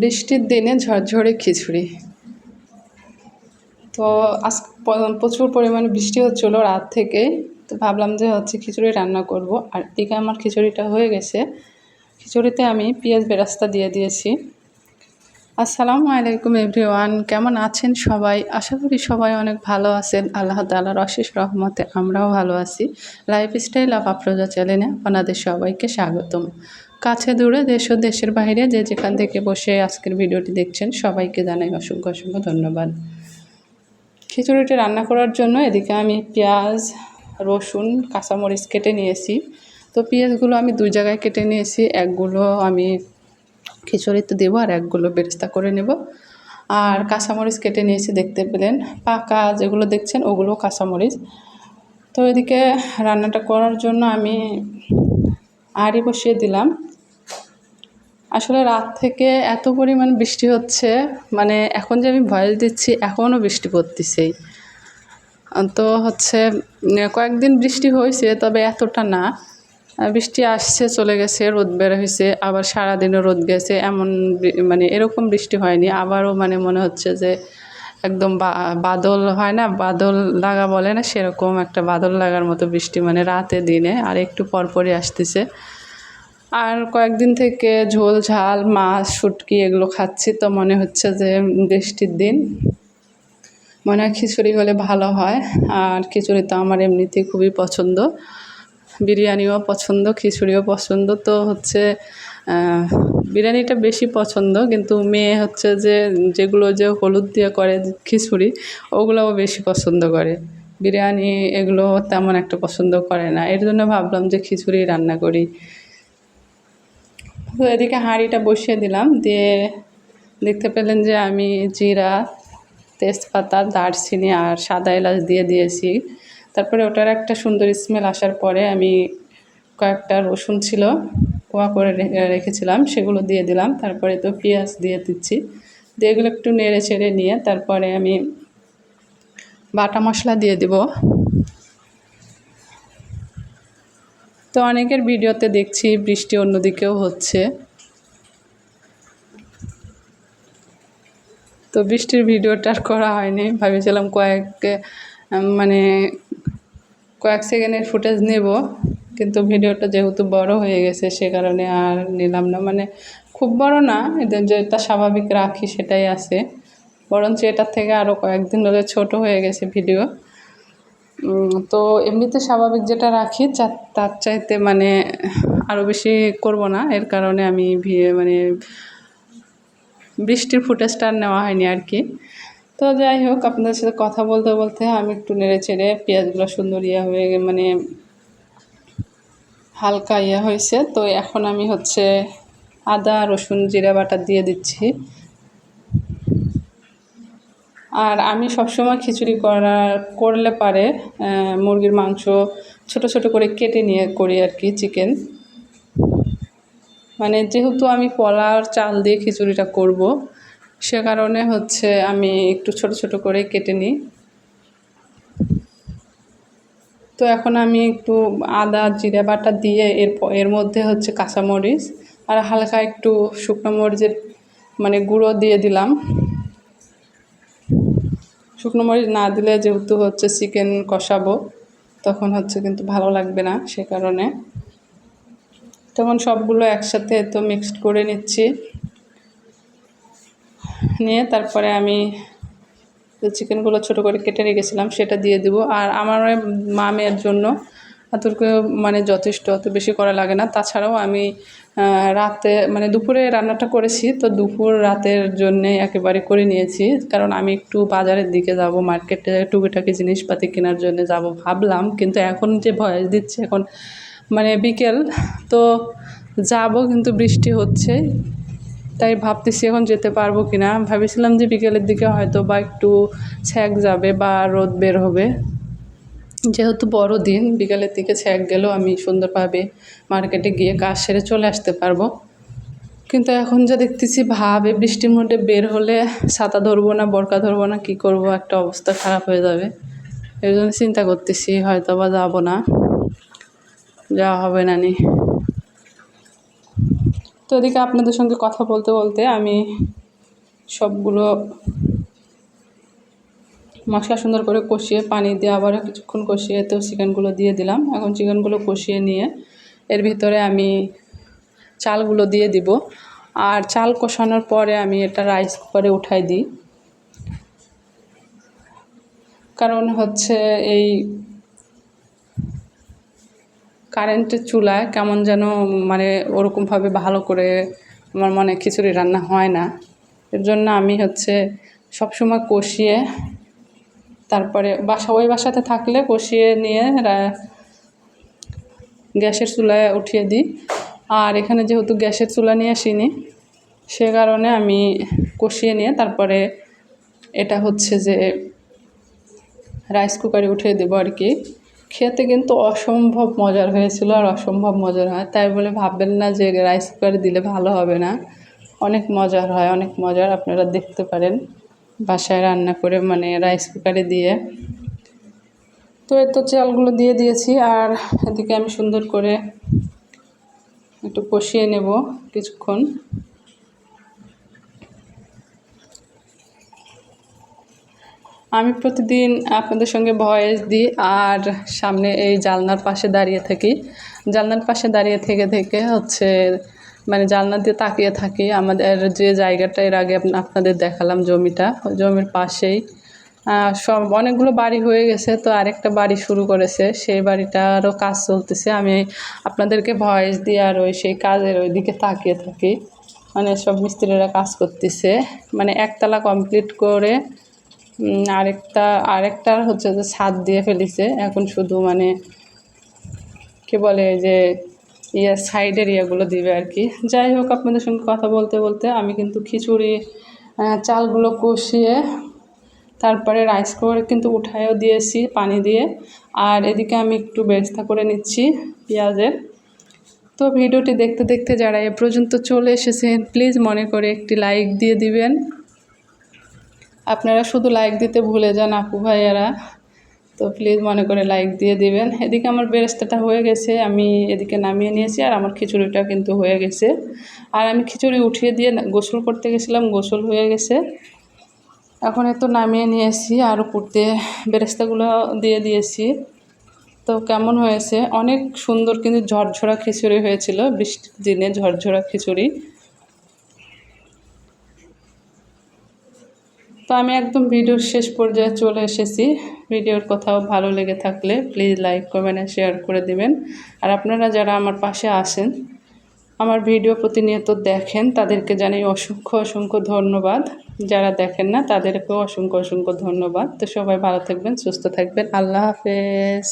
বৃষ্টির দিনে ঝরঝরে খিচুড়ি। তো আজ প্রচুর পরিমাণে বৃষ্টি হচ্ছিল রাত থেকে। তো ভাবলাম যে হচ্ছে খিচুড়ি রান্না করব। আর এদিকে আমার খিচুড়িটা হয়ে গেছে। খিচুড়িতে আমি পেঁয়াজ বেরাস্তা দিয়ে দিয়েছি। আসসালামু আলাইকুম এভরিওয়ান, কেমন আছেন সবাই? আশা করি সবাই অনেক ভালো আছেন। আল্লাহ তাআলার অশেষ রহমতে আমরাও ভালো আছি। লাইফস্টাইল অফ আফরোজা চ্যানেলে আপনাদের সবাইকে স্বাগতম। কাছে দূরে দেশ ও দেশের বাইরে যে যেখান থেকে বসে আজকের ভিডিওটি দেখছেন, সবাইকে জানাই অসংখ্য অসংখ্য ধন্যবাদ। খিচুড়িটি রান্না করার জন্য এদিকে আমি পেঁয়াজ, রসুন, কাঁচামরিচ কেটে নিয়েছি। তো পেঁয়াজগুলো আমি দুই জায়গায় কেটে নিয়েছি, একগুলো আমি খিচুড়িতে দেবো আর একগুলো বেরেস্তা করে নেব। আর কাঁচামরিচ কেটে নিয়েছি, দেখতে পেলেন, পাকা যেগুলো দেখছেন ওগুলো কাঁচামরিচ। তো এদিকে রান্নাটা করার জন্য আমি আড়ি বসিয়ে দিলাম। আসলে রাত থেকে এত পরিমাণ বৃষ্টি হচ্ছে মানে এখন যে আমি ভয়েস দিচ্ছি, এখনও বৃষ্টি পড়তেছেই। তো হচ্ছে কয়েকদিন বৃষ্টি হয়েছে, তবে এতটা না। বৃষ্টি আসছে, চলে গেছে, রোদ বের হয়েছে, আবার সারাদিনও রোদ গেছে, এমন মানে এরকম বৃষ্টি হয়নি। আবারও মানে মনে হচ্ছে যে একদম বাদল হয় না, বাদল লাগা বলে না, সেরকম একটা বাদল লাগার মতো বৃষ্টি মানে রাতে দিনে, আর একটু পরপরই আসতেছে। আর কয়েকদিন থেকে ঝোল, ঝাল, মাছ, শুটকি এগুলো খাচ্ছি, তো মনে হচ্ছে যে বৃষ্টির দিন। মনে হয় খিচুড়ি হলে ভালো হয়, আর খিচুড়ি তো আমার এমনিতেই খুবই পছন্দ। বিরিয়ানিও পছন্দ, খিচুড়িও পছন্দ, তো হচ্ছে বিরিয়ানিটা বেশি পছন্দ, কিন্তু মেয়ে হচ্ছে যে যেগুলো যে হলুদ দিয়ে করে খিচুড়ি, ওগুলোও বেশি পছন্দ করে। বিরিয়ানি এগুলো তেমন একটা পছন্দ করে না। এর জন্য ভাবলাম যে খিচুড়ি রান্না করি। তো এদিকে হাঁড়িটা বসিয়ে দিলাম, দিয়ে দেখতে পেলেন যে আমি জিরা, তেজপাতা, দারচিনি আর সাদা এলাচ দিয়ে দিয়েছি। তারপরে ওটার একটা সুন্দর স্মেল আসার পরে আমি কয়েকটা রসুন ছিল, কোয়া করে রেখেছিলাম, সেগুলো দিয়ে দিলাম। তারপরে তো পেঁয়াজ দিয়ে দিচ্ছি। দিয়ে এগুলো একটু নেড়ে চেড়ে নিয়ে তারপরে আমি বাটা মশলা দিয়ে দিব। তো অনেকের ভিডিওতে দেখছি বৃষ্টি অন্যদিকেও হচ্ছে। তো বৃষ্টির ভিডিওটা আর করা হয়নি। ভেবেছিলাম কয়েক মানে কয়েক সেকেন্ডের ফুটেজ নেব, কিন্তু ভিডিওটা যেহেতু বড় হয়ে গেছে সে কারণে আর নিলাম না। মানে খুব বড় না এদের যেটা স্বাভাবিক রাখি সেটাই আছে। বরঞ্চ এটার থেকে আরও কয়েকদিন ধরে ছোট হয়ে গেছে ভিডিও। তো এমনিতে স্বাভাবিক যেটা রাখি তার চাইতে মানে আরও বেশি করব না। এর কারণে আমি মানে বৃষ্টির ফুটেজটা নেওয়া হয়নি আর কি। তো যাই হোক, আপনাদের সাথে কথা বলতে বলতে আমি একটু নেড়ে চেড়ে পেঁয়াজগুলো সুন্দর ইয়ে হয়ে মানে হালকা ইয়ে হয়েছে। তো এখন আমি হচ্ছে আদা, রসুন, জিরা বাটা দিয়ে দিচ্ছি। আর আমি সবসময় খিচুড়ি করা, করলে পারে মুরগির মাংস ছোট ছোট করে কেটে নিয়ে করি আর কি চিকেন মানে যেহেতু আমি পলার চাল দিয়ে খিচুড়িটা করব, সে কারণে হচ্ছে আমি একটু ছোট ছোট করে কেটে নিই। তো এখন আমি একটু আদা, জিরা বাটা দিয়ে এর এর মধ্যে হচ্ছে কাঁচামরিচ আর হালকা একটু শুকনো মরিচের মানে গুঁড়ো দিয়ে দিলাম। শুকনো মরিচ না দিলে যেহেতু হচ্ছে চিকেন কষাবো, তখন হচ্ছে কিন্তু ভালো লাগবে না সে কারণে। তখন সবগুলো একসাথে তো মিক্সড করে নিচ্ছি। নিয়ে তারপরে আমি চিকেনগুলো ছোটো করে কেটে রেখেছিলাম সেটা দিয়ে দেবো। আর আমার মামের জন্য এতটুকু মানে যথেষ্ট, অত বেশি করা লাগে না। তাছাড়াও আমি রাতে মানে দুপুরে রান্নাটা করেছি, তো দুপুর রাতের জন্যে একেবারে করে নিয়েছি। কারণ আমি একটু বাজারের দিকে যাব, মার্কেটে টুকিটাকি জিনিসপাতি কেনার জন্য যাব ভাবলাম। কিন্তু এখন যে ভয়েস দিচ্ছে, এখন মানে বিকেল, তো যাব কিন্তু বৃষ্টি হচ্ছে। তাই ভাবতেছি এখন যেতে পারব কি না ভেবেছিলাম যে বিকেলের দিকে হয়তো বা একটু ছ্যাক যাবে বা রোদ বের হবে। যেহেতু বড় দিন বিকালের দিকে ছ্যাক গেলেও আমি সুন্দরভাবে মার্কেটে গিয়ে কাজ সেরে চলে আসতে পারব। কিন্তু এখন যা দেখতেছি, ভাবে বৃষ্টির মধ্যে বের হলে ছাতা ধরবো না, বরকা ধরবো না, কী করব? একটা অবস্থা খারাপ হয়ে যাবে। এই জন্য চিন্তা করতেছি হয়তো বা যাব না। যাওয়া হবে না নি। তো তো এদিকে আপনাদের সঙ্গে কথা বলতে বলতে আমি সবগুলো মশলা সুন্দর করে কষিয়ে পানি দিয়ে আবার কিছুক্ষণ কষিয়ে তো চিকেনগুলো দিয়ে দিলাম। এখন চিকেনগুলো কষিয়ে নিয়ে এর ভিতরে আমি চালগুলো দিয়ে দিব। আর চাল কষানোর পরে আমি এটা রাইস কুকারে উঠাই দিই। কারণ হচ্ছে এই কারেন্টের চুলায় কেমন যেন মানে ওরকমভাবে ভালো করে আমার মনে খিচুড়ি রান্না হয় না। এর জন্য আমি হচ্ছে সবসময় কষিয়ে তারপরে বাসা ওই বাসাতে থাকলে কষিয়ে নিয়ে গ্যাসের চুলায় উঠিয়ে দিই। আর এখানে যেহেতু গ্যাসের চুলা নিয়ে আসিনি, সে কারণে আমি কষিয়ে নিয়ে তারপরে এটা হচ্ছে যে রাইস কুকারে উঠিয়ে দেবো আর কি। খেতে কিন্তু অসম্ভব মজার হয়েছিল আর অসম্ভব মজার হয়। তাই বলে ভাববেন না যে রাইস কুকারে দিলে ভালো হবে না। অনেক মজার হয়, অনেক মজার, আপনারা দেখতে পারেন। বাসায় রান্না করে মানে রাইস কুকারে দিয়ে। তো এত চালগুলো দিয়ে দিয়েছি আর এদিকে আমি সুন্দর করে একটু কষিয়ে নেব কিছুক্ষণ। আমি প্রতিদিন আপনাদের সঙ্গে ভয়েস দিই আর সামনে এই জালনার পাশে দাঁড়িয়ে থাকি। জালনার পাশে দাঁড়িয়ে থেকে থেকে হচ্ছে মানে জানলা দিয়ে তাকিয়ে থাকি। আমাদের যে জায়গাটা, এর আগে আপনাদের দেখালাম জমিটা, জমির পাশেই। সব অনেকগুলো বাড়ি হয়ে গেছে, তো আরেকটা বাড়ি শুরু করেছে। সেই বাড়িটারও কাজ চলতেছে। আমি আপনাদেরকে ভয়েস দিয়ে আর ওই সেই কাজের ওই দিকে তাকিয়ে থাকি। মানে সব মিস্ত্রিরা কাজ করতেছে। মানে একতলা কমপ্লিট করে আরেকটা, আরেকটার হচ্ছে যে ছাদ দিয়ে ফেলিছে। এখন শুধু মানে কি বলে যে ইয়ে সাইডের ইয়েগুলো দিবে আর কি যাই হোক আপনাদের সঙ্গে কথা বলতে বলতে আমি কিন্তু খিচুড়ি চালগুলো কষিয়ে তারপরে রাইস কুকারে কিন্তু উঠায়ও দিয়েছি পানি দিয়ে। আর এদিকে আমি একটু ব্যবস্থা করে নিচ্ছি পেঁয়াজের। তো ভিডিওটি দেখতে দেখতে যারা এ পর্যন্ত চলে এসেছেন প্লিজ মনে করে একটি লাইক দিয়ে দিবেন। আপনারা শুধু লাইক দিতে ভুলে যান আপু ভাইয়ারা। তো প্লিজ মনে করে লাইক দিয়ে দিবেন। এদিকে আমার বেরেস্তাটা হয়ে গেছে, আমি এদিকে নামিয়ে নিয়েছি আর আমার খিচুড়িটা কিন্তু হয়ে গেছে। আর আমি খিচুড়ি উঠিয়ে দিয়ে গোসল করতে গেছিলাম, গোসল হয়ে গেছে। এখন এত নামিয়ে নিয়েছি আর উপরতে বেরেস্তাগুলো দিয়ে দিয়েছি। তো কেমন হয়েছে? অনেক সুন্দর কিন্তু ঝরঝরা খিচুড়ি হয়েছিল, বৃষ্টির দিনে ঝরঝরা খিচুড়ি। তো আমি একদম ভিডিওর শেষ পর্যায়ে চলে এসেছি। ভিডিওর কোথাও ভালো লেগে থাকলে প্লিজ লাইক কমেন্ট শেয়ার করে দিবেন। আর আপনারা যারা আমার পাশে আসেন আমার ভিডিও প্রতিনিয়ত দেখেন, তাদেরকে জানাই অসংখ্য অসংখ্য ধন্যবাদ। যারা দেখেন না, তাদেরকেও অসংখ্য অসংখ্য ধন্যবাদ। তো সবাই ভালো থাকবেন, সুস্থ থাকবেন। আল্লাহ হাফেজ।